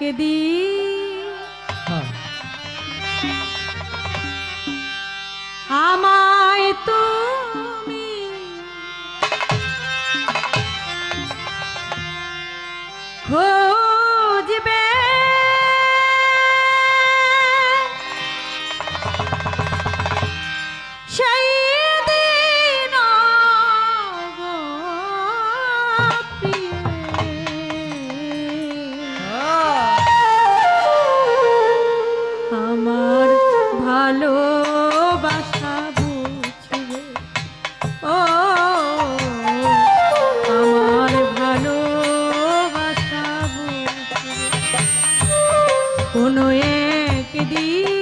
একদিন দি। আমায় তুমি খুঁজবে একদিন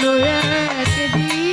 একদিন।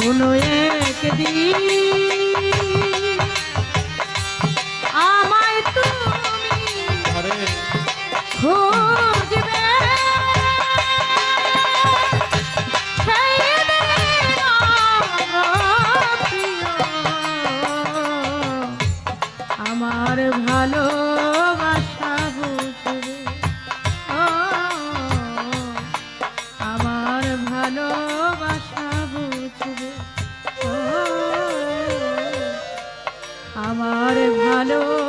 কোনো একদিন আমায় তুমি আমার ভালো তোর ভালো